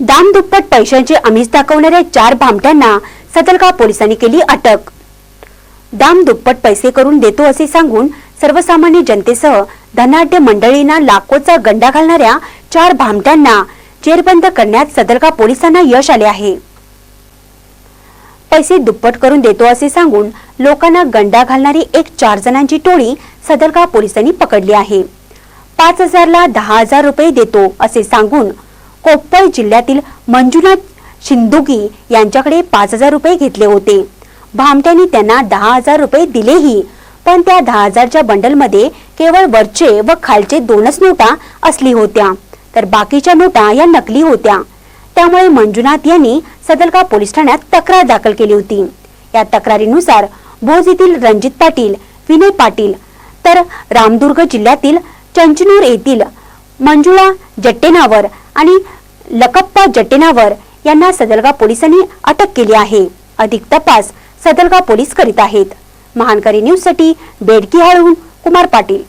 दामदुप्पट पैशांचे आमिष दाखवणाऱ्या चार भामट्यांना सदलगाव पोलिसांनी केली अटक. दाम दुप्पट पैसे करून देतो असे सांगून सर्वसामान्य जनतेसह धनाढ्य मंडळींना लाखोचा गंडा घालणाऱ्या चार भामट्यांना जेरबंद करण्यात सदरगा पोलिसांना यश आले आहे. पैसे दुप्पट करून देतो असे सांगून लोकांना गंडा घालणारी एक चार जणांची टोळी सदरगा पोलिसांनी पकडली आहे. पाच हजारला दहा हजार रुपये देतो असे सांगून कोप्पळ जिल्ह्यातील मंजुनाथ शिंदुगी यांच्याकडे पाच हजार रुपये घेतले होते. भामट्यांनी त्यांना दहा हजार रुपये दिलेही पण त्या दहा हजारच्या बंडलमध्ये केवळ वरचे व खालचे दोनच नोटा असली होत्या तर बाकीच्या नोटा या नकली होत्या. त्यामुळे मंजुनाथ यांनी सदलगाव पोलीस ठाण्यात तक्रार दाखल केली होती. या तक्रारीनुसार भोज येथील रणजित पाटील विनय पाटील तर रामदुर्ग जिल्ह्यातील चंचनूर येथील मंजुळा जट्टेनावर आणि लकप्पा जट्टेनावर यांना सदलगाव पोलिसांनी अटक केली आहे. अधिक तपास सदलगाव पोलीस करीत आहेत. महानकरी न्यूजसाठी बेडकी हळून कुमार पाटील.